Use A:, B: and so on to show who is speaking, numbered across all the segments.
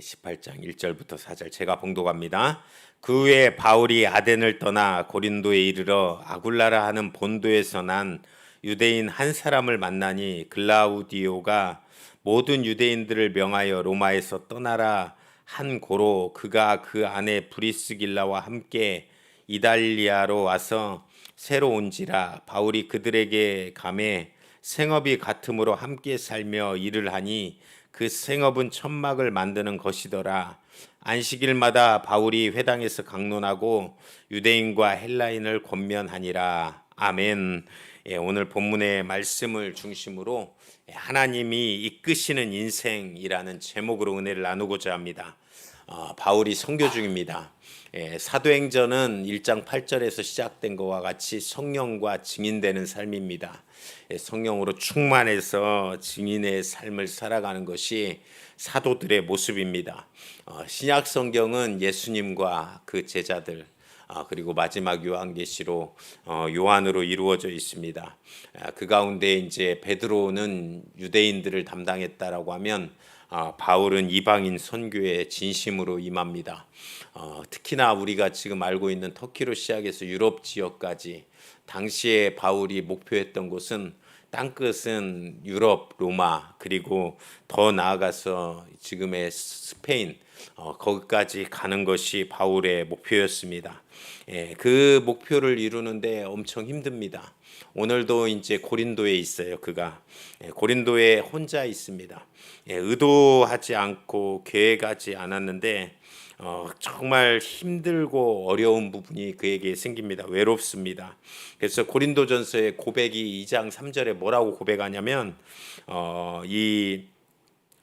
A: 18장 1절부터 4절 제가 봉독합니다. 그 후에 바울이 아덴을 떠나 고린도에 이르러 아굴라라 하는 본도에서 난 유대인 한 사람을 만나니 글라우디오가 모든 유대인들을 명하여 로마에서 떠나라 한 고로 그가 그 아내 브리스길라와 함께 이달리아로 와서 새로 온지라 바울이 그들에게 감해 생업이 같음으로 함께 살며 일을 하니 그 생업은 천막을 만드는 것이더라. 안식일마다 바울이 회당에서 강론하고 유대인과 헬라인을 권면하니라. 아멘. 예, 오늘 본문의 말씀을 중심으로 하나님이 이끄시는 인생이라는 제목으로 은혜를 나누고자 합니다. 어, 바울이 선교 중입니다. 예, 사도행전은 1장 8절에서 시작된 것과 같이 성령과 증인되는 삶입니다. 예, 성령으로 충만해서 증인의 삶을 살아가는 것이 사도들의 모습입니다. 어, 신약 성경은 예수님과 그 제자들 아, 그리고 마지막 요한계시로 어, 요한으로 이루어져 있습니다. 아, 그 가운데 이제 베드로는 유대인들을 담당했다라고 하면 아, 바울은 이방인 선교에 진심으로 임합니다. 어, 특히나 우리가 지금 알고 있는 터키로 시작해서 유럽 지역까지 당시에 바울이 목표했던 곳은 땅끝은 유럽, 로마 그리고 더 나아가서 지금의 스페인 어, 거기까지 가는 것이 바울의 목표였습니다. 예, 그 목표를 이루는데 엄청 힘듭니다. 오늘도 이제 고린도에 있어요. 그가 예, 고린도에 혼자 있습니다. 예, 의도하지 않고 계획하지 않았는데 어, 정말 힘들고 어려운 부분이 그에게 생깁니다. 외롭습니다. 그래서 고린도전서의 고백이 2장 3절에 뭐라고 고백하냐면 어, 이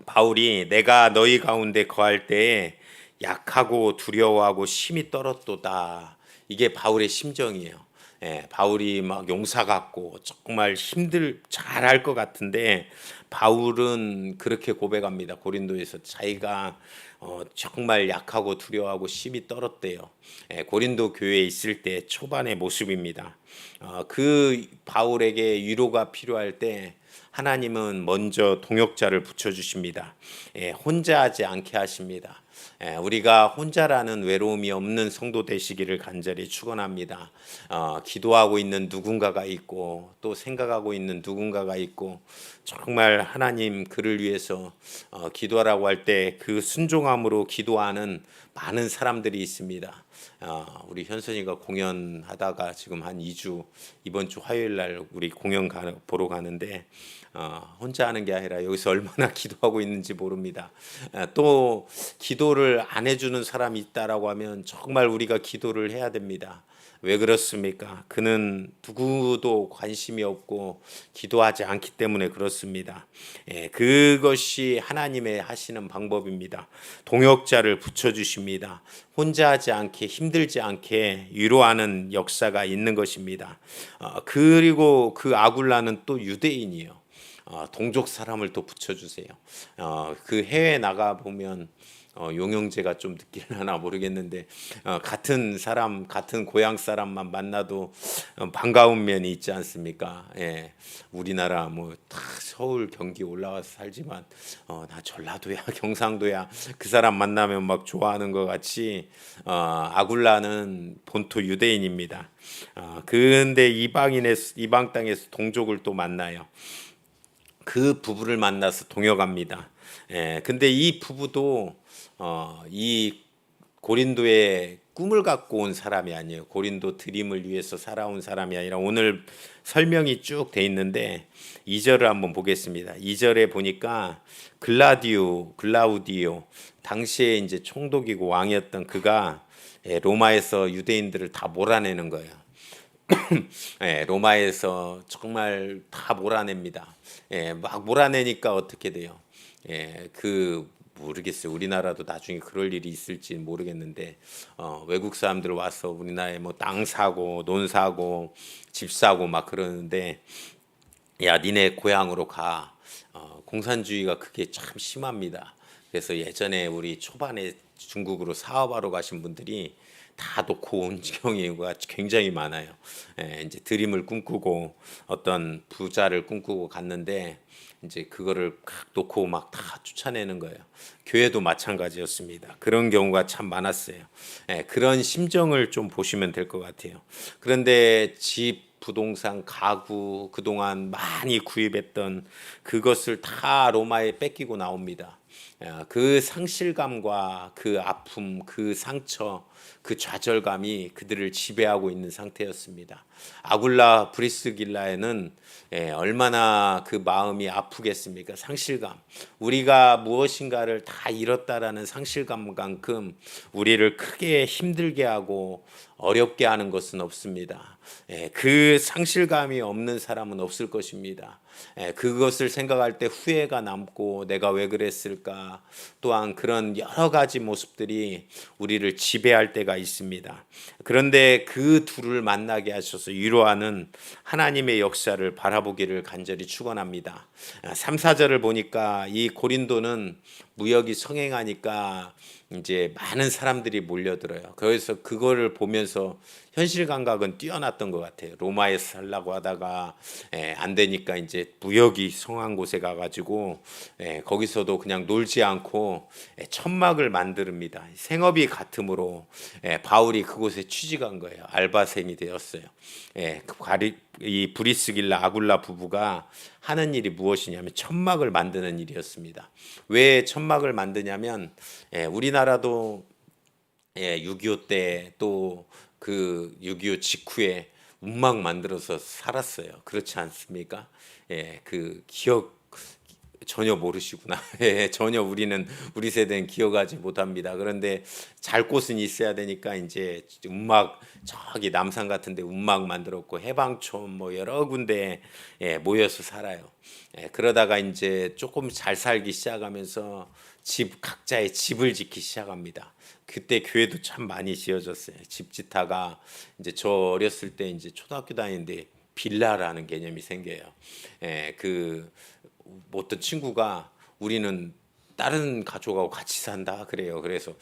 A: 바울이 내가 너희 가운데 거할 때에 약하고 두려워하고 심히 떨었도다. 이게 바울의 심정이에요. 예, 바울이 막 용사 같고 정말 힘들 잘할 것 같은데 바울은 그렇게 고백합니다. 고린도에서 자기가 어, 정말 약하고 두려워하고 심히 떨었대요. 예, 고린도 교회에 있을 때 초반의 모습입니다. 어, 그 바울에게 위로가 필요할 때 하나님은 먼저 동역자를 붙여주십니다. 예, 혼자 하지 않게 하십니다. 예, 우리가 혼자라는 외로움이 없는 성도 되시기를 간절히 축원합니다. 어, 기도하고 있는 누군가가 있고 또 생각하고 있는 누군가가 있고 정말 하나님 그를 위해서 어, 기도하라고 할 때 그 순종함으로 기도하는 많은 사람들이 있습니다. 어, 우리 현선이가 공연하다가 지금 한 2주 이번 주 화요일 날 우리 공연 가, 보러 가는데 어, 혼자 하는 게 아니라 여기서 얼마나 기도하고 있는지 모릅니다. 어, 또 기도를 안 해주는 사람이 있다라고 하면 정말 우리가 기도를 해야 됩니다. 왜 그렇습니까? 그는 누구도 관심이 없고 기도하지 않기 때문에 그렇습니다. 예, 그것이 하나님의 하시는 방법입니다. 동역자를 붙여주십니다. 혼자 하지 않게 힘들지 않게 위로하는 역사가 있는 것입니다. 어, 그리고 그 아굴라는 또 유대인이요. 어, 동족 사람을 또 붙여주세요. 어, 그 해외 나가 보면 어, 용영제가 좀 느끼려나 모르겠는데 어, 같은 사람 같은 고향 사람만 만나도 어, 반가운 면이 있지 않습니까? 예, 우리나라 뭐 다 서울 경기 올라와서 살지만 어, 나 전라도야 경상도야 그 사람 만나면 막 좋아하는 것 같이 어, 아굴라는 본토 유대인입니다. 어, 근데 이방인의 이방 땅에서 동족을 또 만나요. 그 부부를 만나서 동역합니다. 예, 근데 이 부부도 어, 이 고린도의 꿈을 갖고 온 사람이 아니에요. 고린도 드림을 위해서 살아온 사람이 아니라 오늘 설명이 쭉 돼 있는데 2절을 한번 보겠습니다. 2절에 보니까 글라디오, 글라우디오 당시에 이제 총독이고 왕이었던 그가 예, 로마에서 유대인들을 다 몰아내는 거예요. 예, 로마에서 정말 다 몰아냅니다. 예, 막 몰아내니까 어떻게 돼요? 예, 그 모르겠어요. 우리나라도 나중에 그럴 일이 있을지 모르겠는데 어, 외국 사람들 와서 우리나라에 뭐 땅 사고 논 사고 집 사고 막 그러는데 야 니네 고향으로 가. 어, 공산주의가 그게 참 심합니다. 그래서 예전에 우리 초반에 중국으로 사업하러 가신 분들이 다 놓고 온 경우가 굉장히 많아요. 예, 이제 드림을 꿈꾸고 어떤 부자를 꿈꾸고 갔는데 이제 그거를 놓고 막 다 쫓아내는 거예요. 교회도 마찬가지였습니다. 그런 경우가 참 많았어요. 예, 그런 심정을 좀 보시면 될 것 같아요. 그런데 집 부동산, 가구 그동안 많이 구입했던 그것을 다 로마에 뺏기고 나옵니다. 야, 그 상실감과 그 아픔, 그 상처, 그 좌절감이 그들을 지배하고 있는 상태였습니다. 아굴라 브리스길라에는 예, 얼마나 그 마음이 아프겠습니까? 상실감. 우리가 무엇인가를 다 잃었다라는 상실감만큼 우리를 크게 힘들게 하고 어렵게 하는 것은 없습니다. 예, 그 상실감이 없는 사람은 없을 것입니다. 예, 그것을 생각할 때 후회가 남고 내가 왜 그랬을까 또한 그런 여러 가지 모습들이 우리를 지배할 때가 있습니다. 그런데 그 둘을 만나게 하셔서 위로하는 하나님의 역사를 바라보기를 간절히 축원합니다. 3, 4절을 보니까 이 고린도는 무역이 성행하니까 이제 많은 사람들이 몰려들어요. 그래서 그거를 보면서 현실 감각은 뛰어났던 것 같아요. 로마에 살라고 하다가 예, 안 되니까 이제 무역이 성한 곳에 가가지고 예, 거기서도 그냥 놀지 않고 예, 천막을 만듭니다. 생업이 같으므로 예, 바울이 그곳에 취직한 거예요. 알바생이 되었어요. 예, 그이 브리스길라 아굴라 부부가 하는 일이 무엇이냐면 천막을 만드는 일이었습니다. 왜 천막 을 만드냐면 예, 우리나라도 예, 6.25 때 또 그 6.25 직후에 운막 만들어서 살았어요. 그렇지 않습니까? 예, 그 기억 전혀 모르시구나. 예, 전혀 우리는 우리 세대는 기억하지 못합니다. 그런데 잘 곳은 있어야 되니까 이제 운막 저기 남산 같은데 운막 만들었고 해방촌 뭐 여러 군데 예, 모여서 살아요. 예, 그러다가 이제 조금 잘 살기 시작하면서 집 각자의 집을 짓기 시작합니다. 그때 교회도 참 많이 지어졌어요. 집 짓다가 이제 저 어렸을 때 이제 초등학교 다니는데 빌라라는 개념이 생겨요. 예, 그 어떤 친구가 우리는 다른 가족하고 같이 산다 그래요. 그래서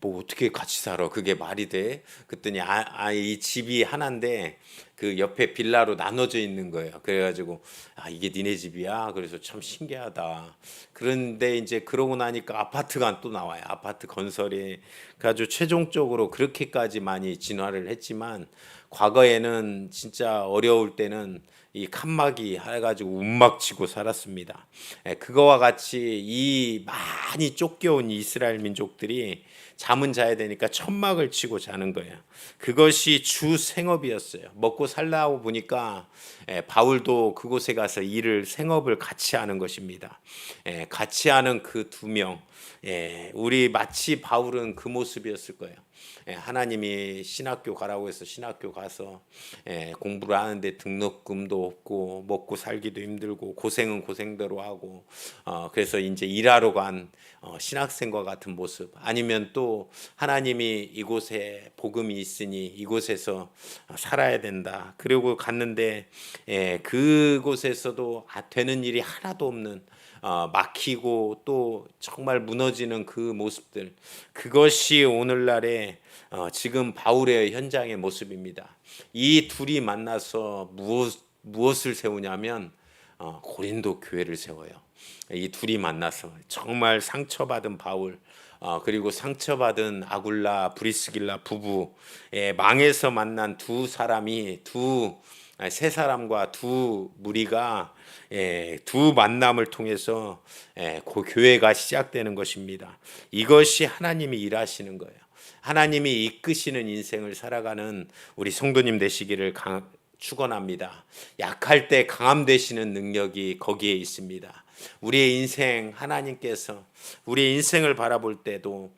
A: 뭐 어떻게 같이 살아? 그게 말이 돼? 그랬더니 아, 아, 이 집이 하나인데 그 옆에 빌라로 나눠져 있는 거예요. 그래가지고 아 이게 니네 집이야. 그래서 참 신기하다. 그런데 이제 그러고 나니까 아파트가 또 나와요. 아파트 건설이 그래가지고 최종적으로 그렇게까지 많이 진화를 했지만 과거에는 진짜 어려울 때는 이 칸막이 해가지고 움막 치고 살았습니다. 예, 그거와 같이 이 많이 쫓겨온 이스라엘 민족들이 잠은 자야 되니까 천막을 치고 자는 거예요. 그것이 주 생업이었어요. 먹고 살라고 보니까 예, 바울도 그곳에 가서 일을 생업을 같이 하는 것입니다. 예, 같이 하는 그 두 명, 예, 우리 마치 바울은 그 모습이었을 거예요. 예, 하나님이 신학교 가라고 해서 신학교 가서 예, 공부를 하는데 등록금도 없고 먹고 살기도 힘들고 고생은 고생대로 하고 어, 그래서 이제 일하러 간 어, 신학생과 같은 모습 아니면 또 하나님이 이곳에 복음이 있으니 이곳에서 살아야 된다. 그리고 갔는데 예, 그곳에서도 아, 되는 일이 하나도 없는 어, 막히고 또 정말 무너지는 그 모습들 그것이 오늘날의 어, 지금 바울의 현장의 모습입니다. 이 둘이 만나서 무엇 무엇을 세우냐면 어, 고린도 교회를 세워요. 이 둘이 만나서 정말 상처받은 바울 어, 그리고 상처받은 아굴라 브리스길라 부부 예, 망에서 만난 두 사람이 두 세 사람과 두 무리가 예, 두 만남을 통해서 예, 그 교회가 시작되는 것입니다. 이것이 하나님이 일하시는 거예요. 하나님이 이끄시는 인생을 살아가는 우리 성도님 되시기를 강, 축원합니다. 약할 때 강함 되시는 능력이 거기에 있습니다. 우리의 인생 하나님께서 우리의 인생을 바라볼 때도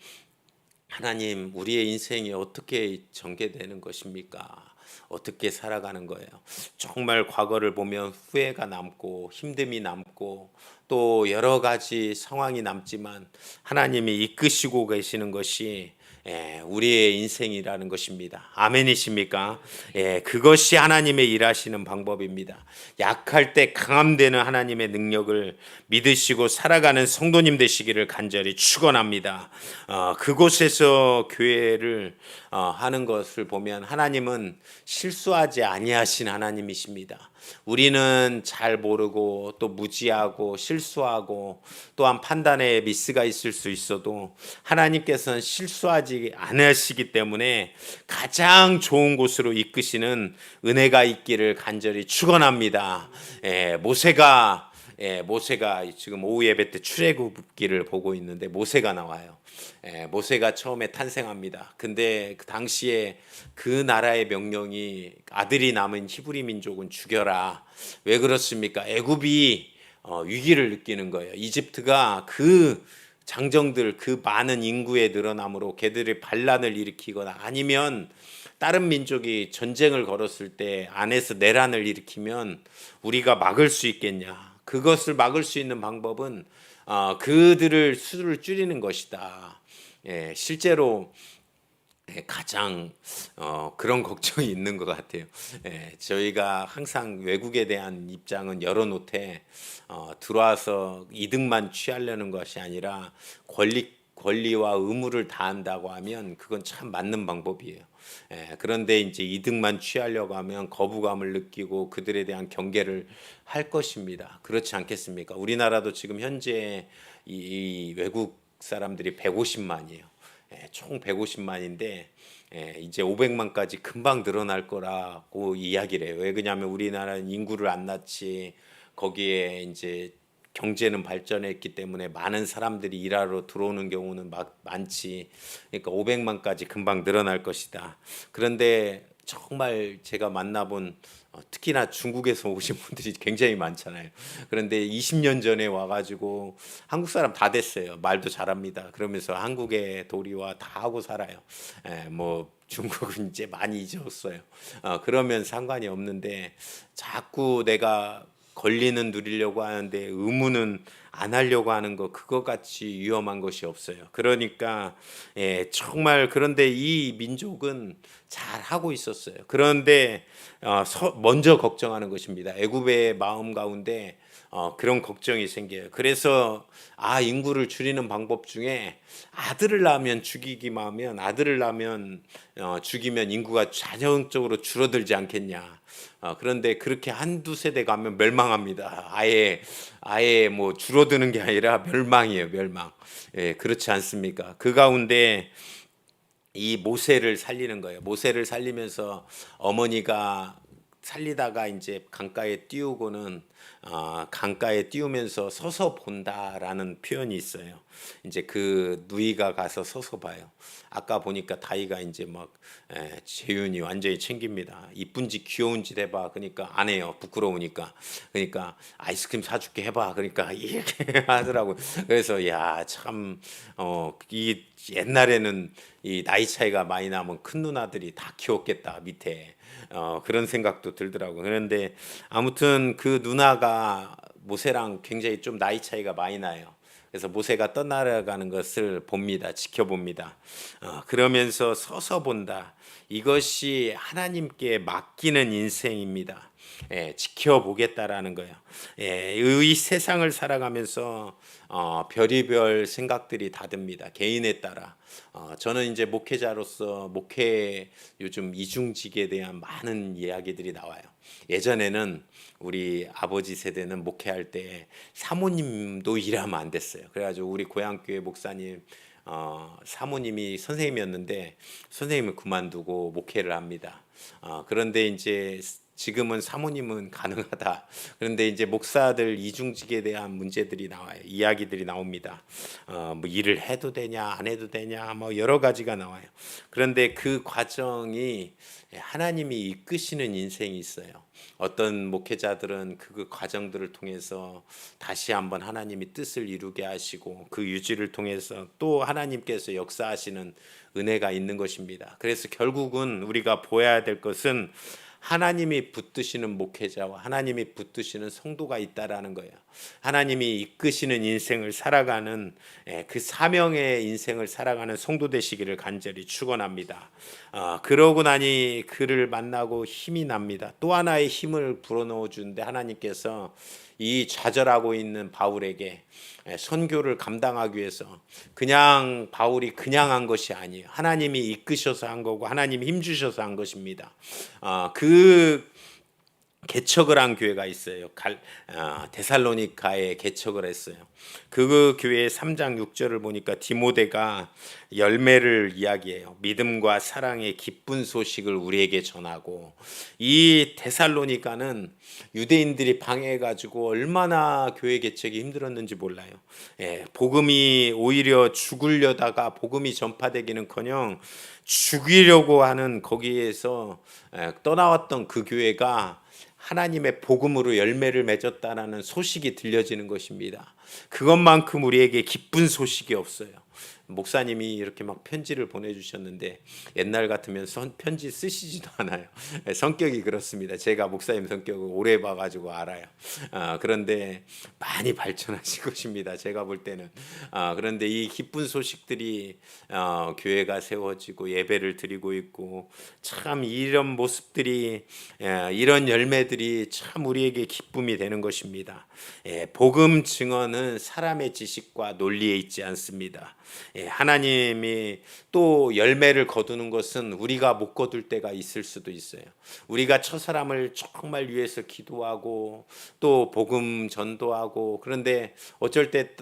A: 하나님 우리의 인생이 어떻게 전개되는 것입니까? 어떻게 살아가는 거예요. 정말 과거를 보면 후회가 남고 힘듦이 남고 또 여러 가지 상황이 남지만 하나님이 이끄시고 계시는 것이 예, 우리의 인생이라는 것입니다. 아멘이십니까? 예, 그것이 하나님의 일하시는 방법입니다. 약할 때 강함되는 하나님의 능력을 믿으시고 살아가는 성도님 되시기를 간절히 축원합니다. 어, 그곳에서 교회를 어, 하는 것을 보면 하나님은 실수하지 아니하신 하나님이십니다. 우리는 잘 모르고 또 무지하고 실수하고 또한 판단에 미스가 있을 수 있어도 하나님께서는 실수하지 않으시기 때문에 가장 좋은 곳으로 이끄시는 은혜가 있기를 간절히 축원합니다. 예, 모세가 예, 모세가 지금 오후 예배 때 출애굽기를 보고 있는데 모세가 나와요. 예, 모세가 처음에 탄생합니다. 근데 그 당시에 그 나라의 명령이 아들이 남은 히브리 민족은 죽여라. 왜 그렇습니까? 애굽이 어, 위기를 느끼는 거예요. 이집트가 그 장정들 그 많은 인구의 늘어남으로 걔들이 반란을 일으키거나 아니면 다른 민족이 전쟁을 걸었을 때 안에서 내란을 일으키면 우리가 막을 수 있겠냐? 그것을 막을 수 있는 방법은 어, 그들을 수를 줄이는 것이다. 예, 실제로 예, 가장 어, 그런 걱정이 있는 것 같아요. 예, 저희가 항상 외국에 대한 입장은 열어놓되 어, 들어와서 이득만 취하려는 것이 아니라 권리 권리와 의무를 다한다고 하면 그건 참 맞는 방법이에요. 예, 그런데 이제 이득만 취하려고 하면 거부감을 느끼고 그들에 대한 경계를 할 것입니다. 그렇지 않겠습니까? 우리나라도 지금 현재 이, 이 외국 사람들이 150만이에요. 예, 총 150만인데 예, 이제 500만까지 금방 늘어날 거라고 이야기를 해요. 왜 그러냐면 우리나라는 인구를 안 낳지 거기에 이제 경제는 발전했기 때문에 많은 사람들이 일하러 들어오는 경우는 막 많지. 그러니까 500만까지 금방 늘어날 것이다. 그런데 정말 제가 만나본 어, 특히나 중국에서 오신 분들이 굉장히 많잖아요. 그런데 20년 전에 와가지고 한국 사람 다 됐어요. 말도 잘합니다. 그러면서 한국의 도리와 다 하고 살아요. 예, 뭐 중국은 이제 많이 잊었어요. 어, 그러면 상관이 없는데 자꾸 내가 권리는 누리려고 하는데 의무는 안 하려고 하는 거 그거 같이 위험한 것이 없어요. 그러니까 예, 정말 그런데 이 민족은 잘 하고 있었어요. 그런데 어, 서, 먼저 걱정하는 것입니다. 애굽의 마음 가운데 어, 그런 걱정이 생겨요. 그래서 아 인구를 줄이는 방법 중에 아들을 낳으면 죽이기만 하면 아들을 낳으면 어, 죽이면 인구가 자연적으로 줄어들지 않겠냐. 어, 그런데 그렇게 한두 세대 가면 멸망합니다. 아예 아예 뭐 줄어드는 게 아니라 멸망이에요, 멸망. 예, 그렇지 않습니까? 그 가운데 이 모세를 살리는 거예요. 모세를 살리면서 어머니가 살리다가 이제 강가에 띄우고는 어, 강가에 띄우면서 서서 본다라는 표현이 있어요. 이제 그 누이가 가서 서서 봐요. 아까 보니까 다이가 이제 막 에, 재윤이 완전히 챙깁니다. 이쁜지 귀여운지 해봐. 그러니까 안 해요. 부끄러우니까. 그러니까 아이스크림 사줄게 해봐. 그러니까 이렇게 하더라고. 그래서 야 참 어 이 옛날에는 이 나이 차이가 많이 나면 큰 누나들이 다 키웠겠다 밑에 어, 그런 생각도 들더라고요. 그런데 아무튼 그 누나 가 모세랑 굉장히 좀 나이 차이가 많이 나요. 그래서 모세가 떠나가는 것을 봅니다. 지켜봅니다. 어, 그러면서 서서 본다. 이것이 하나님께 맡기는 인생입니다. 예, 지켜보겠다라는 거예요. 예, 이 세상을 살아가면서 어, 별의별 생각들이 다 듭니다. 개인에 따라. 어, 저는 이제 목회자로서 목회 요즘 이중직에 대한 많은 이야기들이 나와요. 예전에는 우리 아버지 세대는 목회할 때 사모님도 일하면 안 됐어요. 그래가지고 우리 고향교회 목사님 어, 사모님이 선생님이었는데 선생님을 그만두고 목회를 합니다. 어, 그런데 이제 지금은 사모님은 가능하다. 그런데 이제 목사들 이중직에 대한 문제들이 나와요. 이야기들이 나옵니다. 어, 뭐 일을 해도 되냐, 안 해도 되냐, 뭐 여러 가지가 나와요. 그런데 그 과정이 하나님이 이끄시는 인생이 있어요. 어떤 목회자들은 그 과정들을 통해서 다시 한번 하나님이 뜻을 이루게 하시고 그 유지를 통해서 또 하나님께서 역사하시는 은혜가 있는 것입니다. 그래서 결국은 우리가 보아야 될 것은 하나님이 붙드시는 목회자와 하나님이 붙드시는 성도가 있다라는 거예요. 하나님이 이끄시는 인생을 살아가는 예, 그 사명의 인생을 살아가는 성도 되시기를 간절히 축원합니다. 어, 그러고 나니 그를 만나고 힘이 납니다. 또 하나의 힘을 불어넣어 주는데 하나님께서 이 좌절하고 있는 바울에게 예, 선교를 감당하기 위해서 그냥 바울이 그냥 한 것이 아니에요. 하나님이 이끄셔서 한 거고 하나님이 힘 주셔서 한 것입니다. 아, 그 개척을 한 교회가 있어요. 갈, 아, 데살로니카에 개척을 했어요. 그 교회의 3장 6절을 보니까 디모데가 열매를 이야기해요. 믿음과 사랑의 기쁜 소식을 우리에게 전하고 이 데살로니카는 유대인들이 방해해 가지고 얼마나 교회 개척이 힘들었는지 몰라요. 예, 복음이 오히려 죽으려다가 복음이 전파되기는커녕 죽이려고 하는 거기에서 예, 떠나왔던 그 교회가 하나님의 복음으로 열매를 맺었다라는 소식이 들려지는 것입니다. 그것만큼 우리에게 기쁜 소식이 없어요. 목사님이 이렇게 막 편지를 보내주셨는데 옛날 같으면 선, 편지 쓰시지도 않아요. 성격이 그렇습니다. 제가 목사님 성격을 오래 봐가지고 알아요. 아, 그런데 많이 발전하신 것입니다. 제가 볼 때는. 아, 그런데 이 기쁜 소식들이 어, 교회가 세워지고 예배를 드리고 있고 참 이런 모습들이 예, 이런 열매들이 참 우리에게 기쁨이 되는 것입니다. 예, 복음 증언은 사람의 지식과 논리에 있지 않습니다. 예, 하나님이 또 열매를 거두는 것은 우리가 못 거둘 때가 있을 수도 있어요. 우리가 저 사람을 정말 위해서 기도하고 또 복음 전도하고 그런데 어쩔 때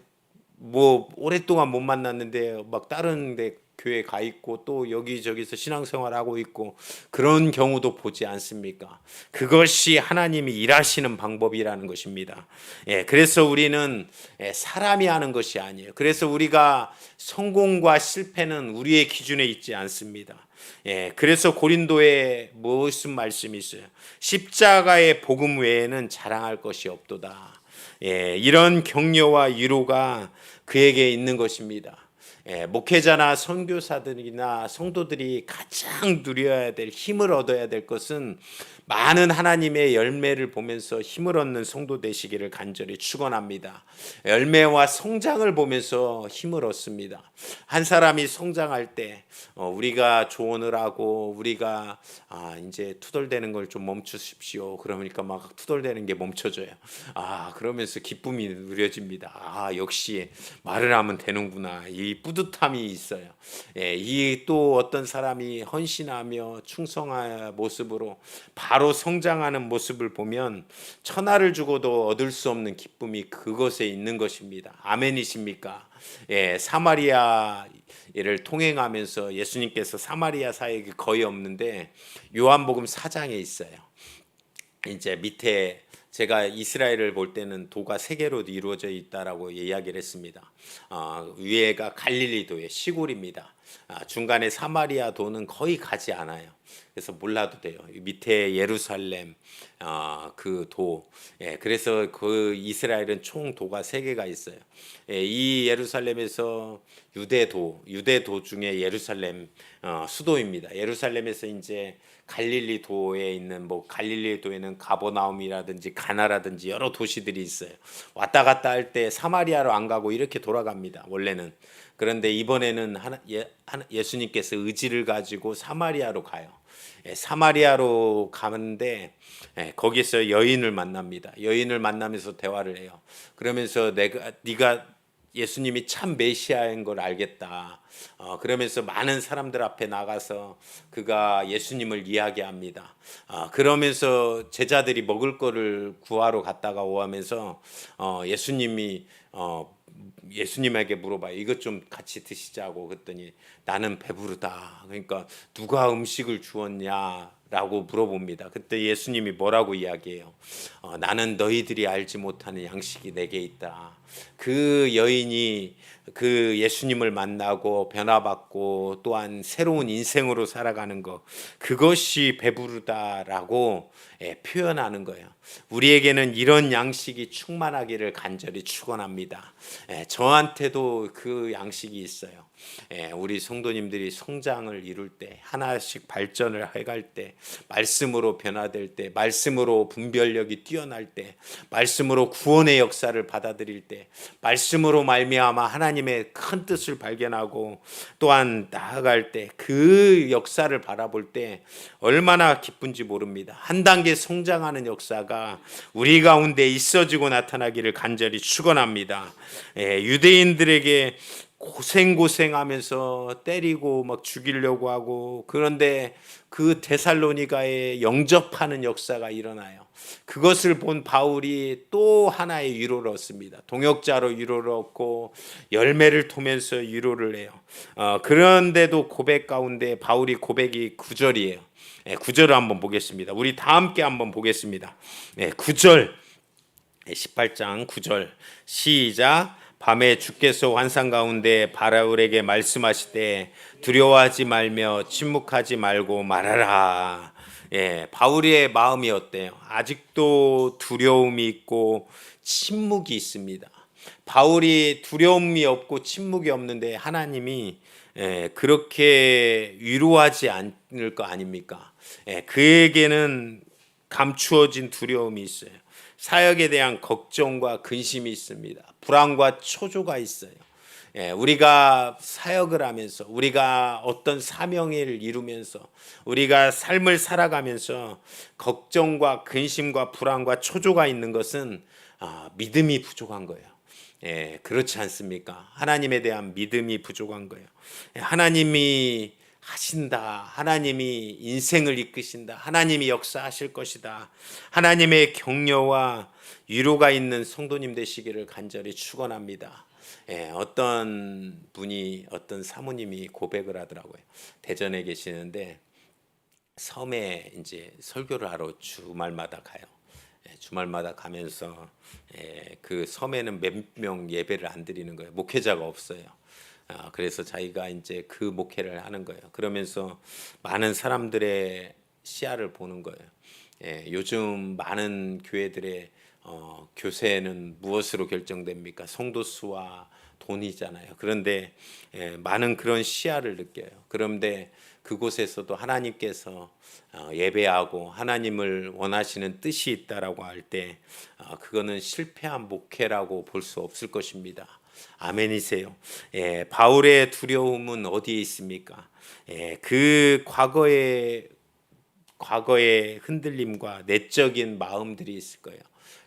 A: 뭐 오랫동안 못 만났는데 막 다른 데 교회 가 있고 또 여기저기서 신앙생활 하고 있고 그런 경우도 보지 않습니까? 그것이 하나님이 일하시는 방법이라는 것입니다. 예, 그래서 우리는 예, 사람이 하는 것이 아니에요. 그래서 우리가 성공과 실패는 우리의 기준에 있지 않습니다. 예, 그래서 고린도에 무슨 말씀이 있어요? 십자가의 복음 외에는 자랑할 것이 없도다. 예, 이런 격려와 위로가 그에게 있는 것입니다. 예, 목회자나 선교사들이나 성도들이 가장 누려야 될 힘을 얻어야 될 것은 많은 하나님의 열매를 보면서 힘을 얻는 성도 되시기를 간절히 축원합니다. 열매와 성장을 보면서 힘을 얻습니다. 한 사람이 성장할 때 어, 우리가 조언을 하고 우리가 아 이제 투덜대는 걸 좀 멈추십시오. 그러니까 막 투덜대는 게 멈춰져요. 아 그러면서 기쁨이 누려집니다. 아 역시 말을 하면 되는구나. 이 뿌듯함이 있어요. 예, 이 또 어떤 사람이 헌신하며 충성한 모습으로 바로 성장하는 모습을 보면 천하를 주고도 얻을 수 없는 기쁨이 그것에 있는 것입니다. 아멘이십니까? 예, 사마리아를 통행하면서 예수님께서 사마리아 사역이 거의 없는데 요한복음 4장에 있어요. 이제 밑에 제가 이스라엘을 볼 때는 도가 세 개로 이루어져 있다라고 이야기를 했습니다. 어, 위에가 갈릴리 도의 시골입니다. 아, 중간에 사마리아 도는 거의 가지 않아요. 그래서 몰라도 돼요. 밑에 예루살렘 어, 그 도. 예, 그래서 그 이스라엘은 총 도가 세 개가 있어요. 예, 이 예루살렘에서 유대도, 유대도 중에 예루살렘 어, 수도입니다. 예루살렘에서 이제 갈릴리 도에 있는 뭐 갈릴리 도에는 가보나움이라든지 가나라든지 여러 도시들이 있어요. 왔다 갔다 할 때 사마리아로 안 가고 이렇게 돌아갑니다. 원래는 그런데 이번에는 하나, 예, 하나, 예수님께서 의지를 가지고 사마리아로 가요. 예, 사마리아로 가는데 예, 거기서 여인을 만납니다. 여인을 만나면서 대화를 해요. 그러면서 내가 네가 예수님이 참 메시아인 걸 알겠다. 어, 그러면서 많은 사람들 앞에 나가서 그가 예수님을 이야기합니다. 어, 그러면서 제자들이 먹을 거를 구하러 갔다가 오하면서 어, 예수님이 어, 예수님에게 물어봐요. 이것 좀 같이 드시자고 그랬더니 나는 배부르다. 그러니까 누가 음식을 주었냐? 라고 물어봅니다. 그때 예수님이 뭐라고 이야기해요? 어, 나는 너희들이 알지 못하는 양식이 내게 있다. 그 여인이 그 예수님을 만나고 변화받고 또한 새로운 인생으로 살아가는 것 그것이 배부르다라고 예, 표현하는 거예요. 우리에게는 이런 양식이 충만하기를 간절히 축원합니다. 예, 저한테도 그 양식이 있어요. 예, 우리 성도님들이 성장을 이룰 때 하나씩 발전을 해갈 때 말씀으로 변화될 때 말씀으로 분별력이 뛰어날 때 말씀으로 구원의 역사를 받아들일 때 말씀으로 말미암아 하나님의 큰 뜻을 발견하고 또한 나아갈 때 그 역사를 바라볼 때 얼마나 기쁜지 모릅니다. 한 단계 성장하는 역사가 우리 가운데 있어지고 나타나기를 간절히 축원합니다. 예, 유대인들에게 고생고생하면서 때리고 막 죽이려고 하고 그런데 그 데살로니가에 영접하는 역사가 일어나요. 그것을 본 바울이 또 하나의 위로를 얻습니다. 동역자로 위로를 얻고 열매를 통면서 위로를 해요. 어, 그런데도 고백 가운데 바울이 고백이 9절이에요. 예, 9절을 한번 보겠습니다. 우리 다 함께 한번 보겠습니다. 예, 9절 18장 9절 시작 밤에 주께서 환상 가운데 바라울에게 말씀하시되 두려워하지 말며 침묵하지 말고 말하라. 예, 바울의 마음이 어때요? 아직도 두려움이 있고 침묵이 있습니다. 바울이 두려움이 없고 침묵이 없는데 하나님이 예, 그렇게 위로하지 않을 거 아닙니까? 예, 그에게는 감추어진 두려움이 있어요. 사역에 대한 걱정과 근심이 있습니다. 불안과 초조가 있어요. 예, 우리가 사역을 하면서 우리가 어떤 사명을 이루면서 우리가 삶을 살아가면서 걱정과 근심과 불안과 초조가 있는 것은 아, 믿음이 부족한 거예요. 예, 그렇지 않습니까? 하나님에 대한 믿음이 부족한 거예요. 예, 하나님이 하신다. 하나님이 인생을 이끄신다. 하나님이 역사하실 것이다. 하나님의 격려와 위로가 있는 성도님 되시기를 간절히 축원합니다. 예, 어떤 분이 어떤 사모님이 고백을 하더라고요. 대전에 계시는데 섬에 이제 설교를 하러 주말마다 가요. 예, 주말마다 가면서 예, 그 섬에는 몇 명 예배를 안 드리는 거예요. 목회자가 없어요. 아, 그래서 자기가 이제 그 목회를 하는 거예요. 그러면서 많은 사람들의 시야를 보는 거예요. 예, 요즘 많은 교회들의 어, 교세는 무엇으로 결정됩니까? 성도 수와 돈이잖아요. 그런데 예, 많은 그런 시야를 느껴요. 그런데 그곳에서도 하나님께서 어, 예배하고 하나님을 원하시는 뜻이 있다라고 할때 어, 그거는 실패한 목회라고 볼 수 없을 것입니다. 아멘이세요. 예, 바울의 두려움은 어디에 있습니까? 예, 그 과거의 과거의 흔들림과 내적인 마음들이 있을 거예요.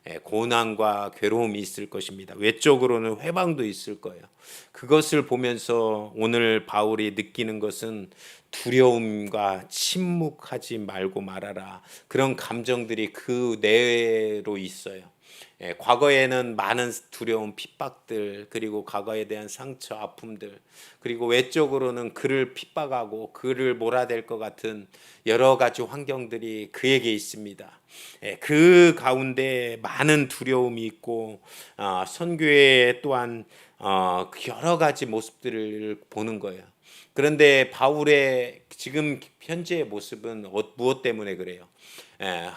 A: 예, 고난과 괴로움이 있을 것입니다. 외적으로는 회방도 있을 거예요. 그것을 보면서 오늘 바울이 느끼는 것은 두려움과 침묵하지 말고 말아라. 그런 감정들이 그 내로 있어요. 예, 과거에는 많은 두려움, 핍박들, 그리고 과거에 대한 상처, 아픔들, 그리고 외적으로는 그를 핍박하고 그를 몰아댈 것 같은 여러 가지 환경들이 그에게 있습니다. 예, 그 가운데 많은 두려움이 있고 어, 선교에 또한 어, 여러 가지 모습들을 보는 거예요. 그런데 바울의 지금 현재의 모습은 어, 무엇 때문에 그래요? 예,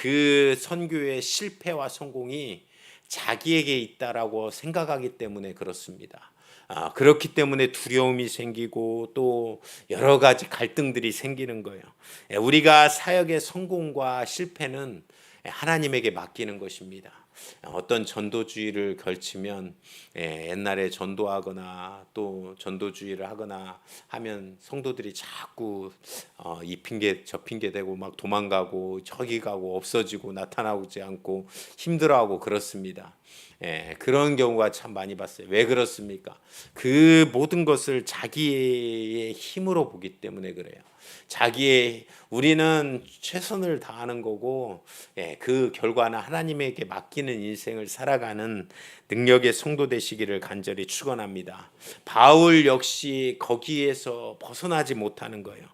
A: 그 선교의 실패와 성공이 자기에게 있다라고 생각하기 때문에 그렇습니다. 아, 그렇기 때문에 두려움이 생기고 또 여러 가지 갈등들이 생기는 거예요. 예, 우리가 사역의 성공과 실패는 하나님에게 맡기는 것입니다. 어떤 전도주의를 걸치면 예, 옛날에 전도하거나 또 전도주의를 하거나 하면 성도들이 자꾸 어, 이 핑계 저 핑계 대고 막 도망가고 저기 가고 없어지고 나타나지 않고 힘들어하고 그렇습니다. 예, 그런 경우가 참 많이 봤어요. 왜 그렇습니까? 그 모든 것을 자기의 힘으로 보기 때문에 그래요. 자기의 우리는 최선을 다하는 거고 예, 그 결과는 하나님에게 맡기는 인생을 살아가는 능력의 성도 되시기를 간절히 축원합니다. 바울 역시 거기에서 벗어나지 못하는 거예요.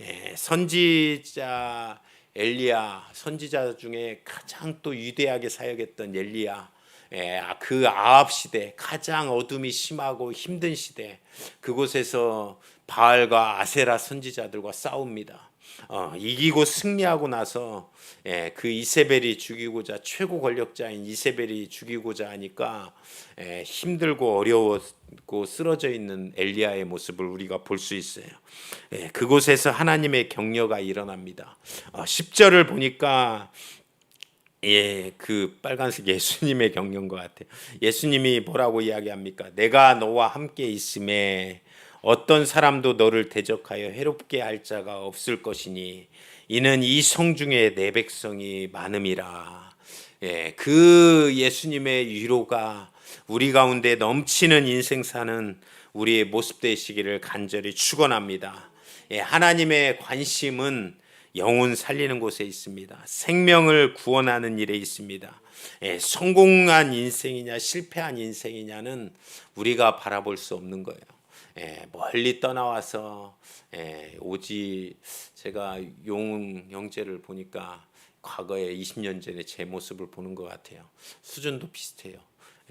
A: 예, 선지자 엘리야 선지자 중에 가장 또 위대하게 사역했던 엘리야 예, 그 아합 시대 가장 어둠이 심하고 힘든 시대 그곳에서 바알과 아세라 선지자들과 싸웁니다. 어, 이기고 승리하고 나서 예, 그 이세벨이 죽이고자 최고 권력자인 이세벨이 죽이고자 하니까 예, 힘들고 어려웠고 쓰러져 있는 엘리야의 모습을 우리가 볼 수 있어요. 예, 그곳에서 하나님의 격려가 일어납니다. 어, 10절을 보니까 예, 그 빨간색 예수님의 격려인 것 같아요. 예수님이 뭐라고 이야기합니까? 내가 너와 함께 있음에 어떤 사람도 너를 대적하여 해롭게 할 자가 없을 것이니 이는 이 성중에 내 백성이 많음이라. 예, 그 예수님의 위로가 우리 가운데 넘치는 인생 사는 우리의 모습 되시기를 간절히 축원합니다. 예, 하나님의 관심은 영혼 살리는 곳에 있습니다. 생명을 구원하는 일에 있습니다. 예, 성공한 인생이냐 실패한 인생이냐는 우리가 바라볼 수 없는 거예요. 예, 멀리 떠나와서 예, 오지 제가 용 형제를 보니까 과거에 20년 전에 제 모습을 보는 것 같아요. 수준도 비슷해요.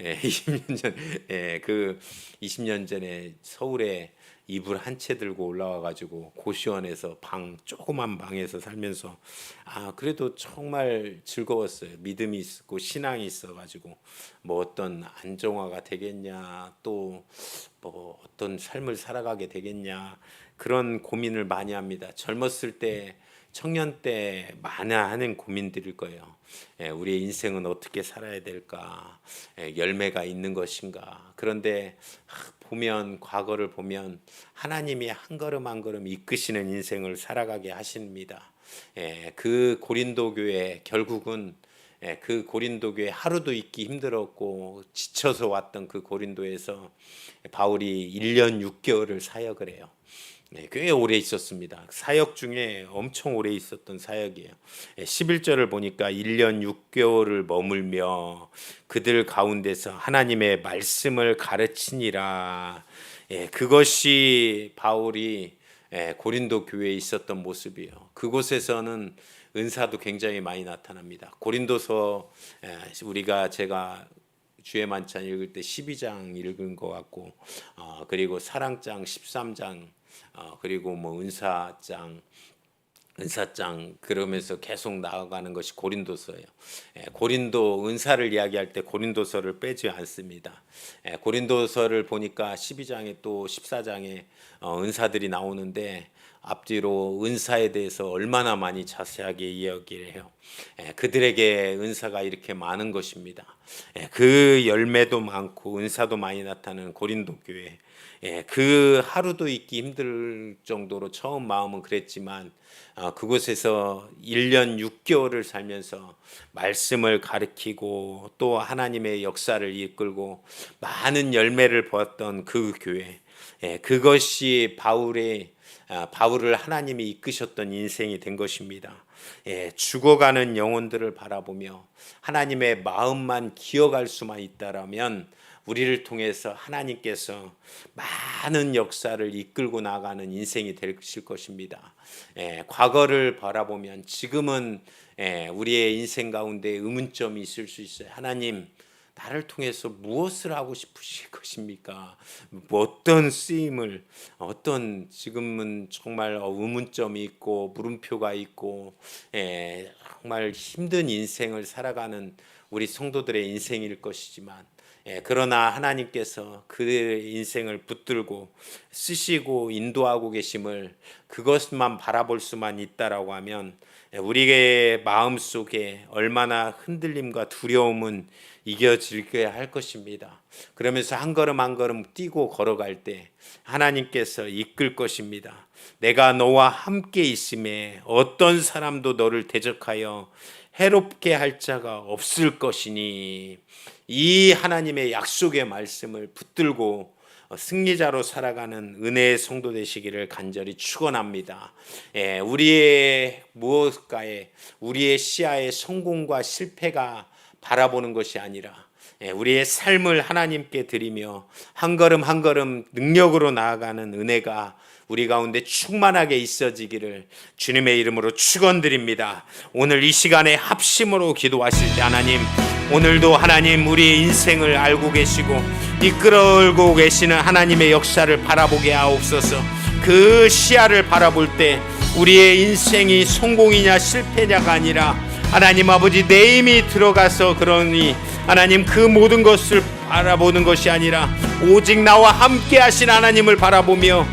A: 예, 20년 전, 예, 그 20년 전에 서울에 이불 한 채 들고 올라와 가지고 고시원에서 방 조그만 방에서 살면서 아 그래도 정말 즐거웠어요. 믿음이 있고 신앙이 있어 가지고 뭐 어떤 안정화가 되겠냐 또 뭐 어떤 삶을 살아가게 되겠냐 그런 고민을 많이 합니다. 젊었을 때 청년 때 많아 하는 고민들일 거예요. 예, 우리의 인생은 어떻게 살아야 될까? 예, 열매가 있는 것인가? 그런데 하, 보면 과거를 보면 하나님이 한 걸음 한 걸음 이끄시는 인생을 살아가게 하십니다. 예, 그 고린도 교회 결국은 예, 그 고린도 교회 하루도 있기 힘들었고 지쳐서 왔던 그 고린도에서 바울이 1년 6개월을 사역을 해요. 네, 꽤 오래 있었습니다. 사역 중에 엄청 오래 있었던 사역이에요. 11절을 보니까 1년 6개월을 머물며 그들 가운데서 하나님의 말씀을 가르치니라. 예, 그것이 바울이 예, 고린도 교회에 있었던 모습이에요. 그곳에서는 은사도 굉장히 많이 나타납니다. 고린도서 예, 우리가 제가 주의 만찬 읽을 때 12장 읽은 것 같고 어, 그리고 사랑장 13장 어, 그리고 뭐 은사장 은사장 그러면서 계속 나아가는 것이 고린도서예요. 예, 고린도 은사를 이야기할 때 고린도서를 빼지 않습니다. 예, 고린도서를 보니까 12장에 또 14장에 어, 은사들이 나오는데 앞뒤로 은사에 대해서 얼마나 많이 자세하게 이야기를 해요. 예, 그들에게 은사가 이렇게 많은 것입니다. 예, 그 열매도 많고 은사도 많이 나타나는 고린도 교회. 예, 그 하루도 있기 힘들 정도로 처음 마음은 그랬지만 어, 그곳에서 1년 6개월을 살면서 말씀을 가르치고 또 하나님의 역사를 이끌고 많은 열매를 보았던 그 교회. 예, 그것이 바울의 아, 바울을 하나님이 이끄셨던 인생이 된 것입니다. 예, 죽어가는 영혼들을 바라보며 하나님의 마음만 기억할 수만 있다라면 우리를 통해서 하나님께서 많은 역사를 이끌고 나가는 인생이 되실 것입니다. 예, 과거를 바라보면 지금은 예, 우리의 인생 가운데 의문점이 있을 수 있어요. 하나님, 나를 통해서 무엇을 하고 싶으실 것입니까? 뭐 어떤 쓰임을 어떤 지금은 정말 의문점이 있고 물음표가 있고 예, 정말 힘든 인생을 살아가는 우리 성도들의 인생일 것이지만 예, 그러나 하나님께서 그들의 인생을 붙들고 쓰시고 인도하고 계심을 그것만 바라볼 수만 있다라고 하면 예, 우리의 마음 속에 얼마나 흔들림과 두려움은 이겨질게 할 것입니다. 그러면서 한 걸음 한 걸음 뛰고 걸어갈 때 하나님께서 이끌 것입니다. 내가 너와 함께 있음에 어떤 사람도 너를 대적하여 해롭게 할 자가 없을 것이니 이 하나님의 약속의 말씀을 붙들고 승리자로 살아가는 은혜의 성도 되시기를 간절히 축원합니다. 예, 우리의 무엇가에 우리의 시야의 성공과 실패가 바라보는 것이 아니라 예, 우리의 삶을 하나님께 드리며 한 걸음 한 걸음 능력으로 나아가는 은혜가 우리 가운데 충만하게 있어지기를 주님의 이름으로 축원드립니다. 오늘 이 시간에 합심으로 기도하실 때 하나님 오늘도 하나님 우리의 인생을 알고 계시고 이끌어오고 계시는 하나님의 역사를 바라보게 하옵소서. 그 시야를 바라볼 때 우리의 인생이 성공이냐 실패냐가 아니라 하나님 아버지 내 힘이 들어가서 그러니 하나님 그 모든 것을 바라보는 것이 아니라 오직 나와 함께 하신 하나님을 바라보며